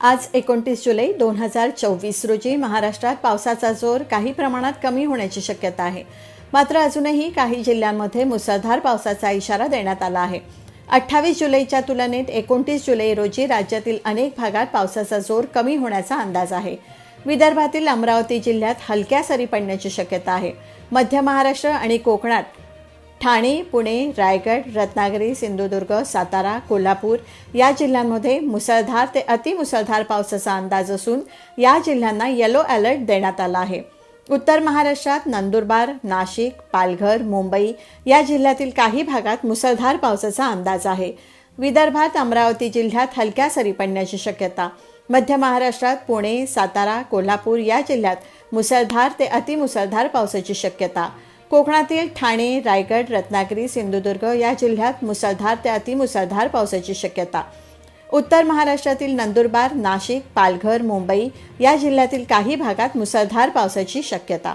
आज एकोणतीस जुलै दोन हजार चोवीस रोजी महाराष्ट्रात पावसाचा जोर काही प्रमाणात कमी होण्याची शक्यता आहे. मात्र अजूनही काही जिल्ह्यांमध्ये मुसळधार पावसाचा इशारा देण्यात आला आहे. अठ्ठावीस जुलैच्या तुलनेत एकोणतीस जुलै रोजी राज्यातील अनेक भागात पावसाचा जोर कमी होण्याचा अंदाज आहे. विदर्भातील अमरावती जिल्ह्यात हलक्या सरी पडण्याची शक्यता आहे. मध्य महाराष्ट्र आणि कोकणात ठाणे पुणे रायगड रत्नागिरी सिंधुदुर्ग सातारा कोल्हापूर या जिल्ह्यांमध्ये मुसळधार ते अतिमुसळधार पावसाचा अंदाज असून या जिल्ह्यांना येलो अलर्ट देण्यात आला आहे. उत्तर महाराष्ट्रात नंदुरबार नाशिक पालघर मुंबई या जिल्ह्यातील काही भागात मुसळधार पावसाचा अंदाज आहे. विदर्भात अमरावती जिल्ह्यात हलक्या सरी पडण्याची शक्यता. मध्य महाराष्ट्रात पुणे सातारा कोल्हापूर या जिल्ह्यात मुसळधार ते अतिमुसळधार पावसाची शक्यता. कोकणातील ठाणे रायगड रत्नागिरी सिंधुदुर्ग या जिल्ह्यात मुसळधार ते अतिमुसळधार पावसाची शक्यता. उत्तर महाराष्ट्रातील नंदुरबार नाशिक पालघर मुंबई या जिल्ह्यातील काही भागात मुसळधार पावसाची शक्यता.